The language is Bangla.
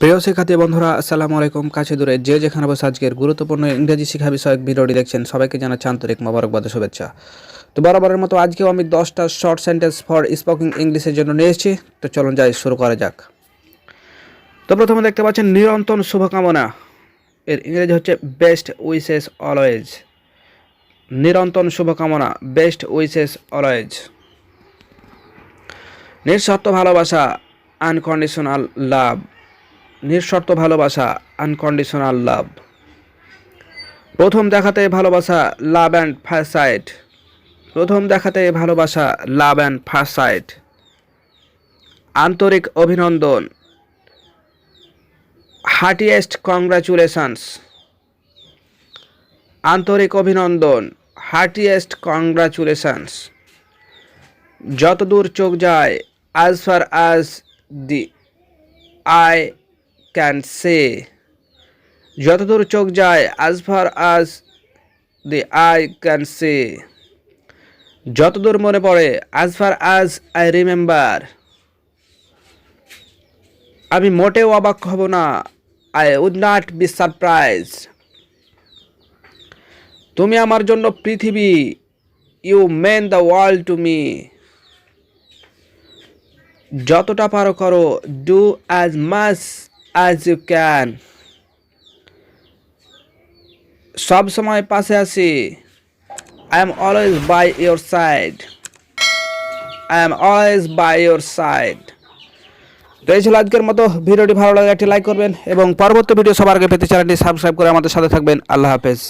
প্রিয় শিক্ষার্থী বন্ধুরা, আসসালামু আলাইকুম। কাছে দূরে যে যেখানে বসে আজকের গুরুত্বপূর্ণ ইংরেজি শিক্ষা বিষয়ক ভিডিওটি দেখছেন, সবাইকে জানাচ্ছি আন্তরিক মোবারকবাদ শুভেচ্ছা। তো বরাবরের মতো আজকেও আমি দশটা শর্ট সেন্টেন্স ফর স্পোকিং ইংলিশের জন্য নিয়ে এসেছি। তো চলুন যাই, শুরু করা যাক। তো প্রথমে দেখতে পাচ্ছেন, নিরন্তর শুভকামনা। এর ইংরেজি হচ্ছে বেস্ট উইসেস অলওয়েজ নিরন্তর শুভকামনা বেস্ট উইসেস অলওয়েজ নিঃশর্ত ভালোবাসা আনকন্ডিশনাল লাভ নিঃশর্ত ভালোবাসা আনকন্ডিশনাল লাভ প্রথম দেখাতে ভালোবাসা লাভ অ্যান্ড ফার্স্ট সাইট প্রথম দেখাতে ভালোবাসা লাভ অ্যান্ড ফার্স্ট সাইট আন্তরিক অভিনন্দন। হার্টিয়েস্ট কংগ্রাচুলেশনস আন্তরিক অভিনন্দন। হার্টিয়েস্ট কংগ্রাচুলেশনস যতদূর চোখ যায় as far as the eye can see যতদূর চোখ যায় as far as the eye can see যতদূর মনে পড়ে as far as I remember আমি মোটেও অবাক হব না I would not be surprise তুমি আমার জন্য পৃথিবী you mean the world to me যতটা পারো করো do as much as you can সব সময় পাশে আছি। I am always by your side I am always by your side তো এই ছিল আজকের মতো। ভিডিওটি ভালো লাগে একটি লাইক করবেন এবং পরবর্তী ভিডিও সবার আগে পেতে চ্যানেলটি সাবস্ক্রাইব করে আমাদের সাথে থাকবেন। আল্লাহ হাফেজ।